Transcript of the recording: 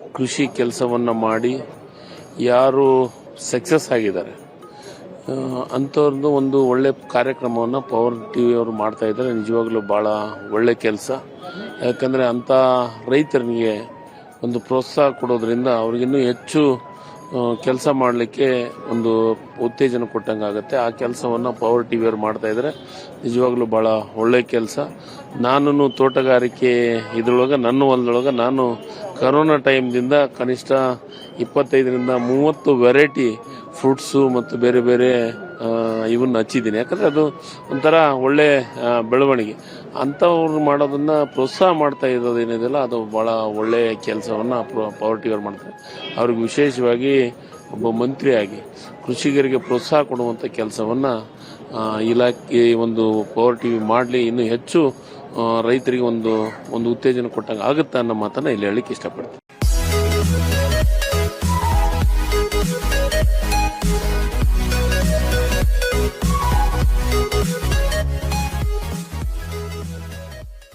ಕೃಷಿ ಕೆಲಸವನ್ನು ಮಾಡಿ ಯಾರು ಸಕ್ಸಸ್ ಆಗಿದ್ದಾರೆ. ಅಂಥವ್ರದ್ದು ಒಂದು ಒಳ್ಳೆ ಕಾರ್ಯಕ್ರಮವನ್ನು ಪವರ್ ಟಿ ಅವರು ಮಾಡ್ತಾ ಇದ್ದಾರೆ. ನಿಜವಾಗ್ಲೂ ಭಾಳ ಒಳ್ಳೆ ಕೆಲಸ. ಯಾಕಂದರೆ ಅಂಥ ರೈತರಿಗೆ ಒಂದು ಪ್ರೋತ್ಸಾಹ ಕೊಡೋದ್ರಿಂದ ಅವ್ರಿಗಿನ್ನೂ ಹೆಚ್ಚು ಕೆಲಸ ಮಾಡಲಿಕ್ಕೆ ಒಂದು ಉತ್ತೇಜನ ಕೊಟ್ಟಂಗೆ ಆಗುತ್ತೆ. ಆ ಕೆಲಸವನ್ನು ಪವರ್ ಟಿ ವಿಯವರು ಮಾಡ್ತಾ ಇದ್ದಾರೆ ನಿಜವಾಗ್ಲೂ ಭಾಳ ಒಳ್ಳೆ ಕೆಲಸ. ನಾನು ತೋಟಗಾರಿಕೆ ಇದ್ರೊಳಗೆ, ನನ್ನ ಹೊಲದೊಳಗೆ ನಾನು ಕರೋನಾ ಟೈಮ್ದಿಂದ ಕನಿಷ್ಠ ಇಪ್ಪತ್ತೈದರಿಂದ ಮೂವತ್ತು ವೆರೈಟಿ ಫ್ರೂಟ್ಸು ಮತ್ತು ಬೇರೆ ಬೇರೆ ಇವನ್ನ ಹಚ್ಚಿದ್ದೀನಿ. ಯಾಕಂದರೆ ಅದು ಒಂಥರ ಒಳ್ಳೆ ಬೆಳವಣಿಗೆ. ಅಂಥವ್ರು ಮಾಡೋದನ್ನ ಪ್ರೋತ್ಸಾಹ ಮಾಡ್ತಾ ಇರೋದು ಏನಿದೆಯಲ್ಲ, ಅದು ಭಾಳ ಒಳ್ಳೆ ಕೆಲಸವನ್ನು ಪವರ್ ಟಿವಿಯವ್ರು ಮಾಡ್ತಾರೆ. ಅವ್ರಿಗೆ ವಿಶೇಷವಾಗಿ ಒಬ್ಬ ಮಂತ್ರಿಯಾಗಿ ಕೃಷಿಕರಿಗೆ ಪ್ರೋತ್ಸಾಹ ಕೊಡುವಂಥ ಕೆಲಸವನ್ನು ಇಲಾಖೆ ಒಂದು ಪವರ್ ಮಾಡಲಿ, ಇನ್ನೂ ಹೆಚ್ಚು ರೈತರಿಗೆ ಒಂದು ಒಂದು ಉತ್ತೇಜನ ಕೊಟ್ಟಂಗೆ ಆಗುತ್ತೆ ಅನ್ನೋ ಮಾತನ್ನು ಇಲ್ಲಿ ಹೇಳಲಿಕ್ಕೆ ಇಷ್ಟಪಡ್ತೀನಿ.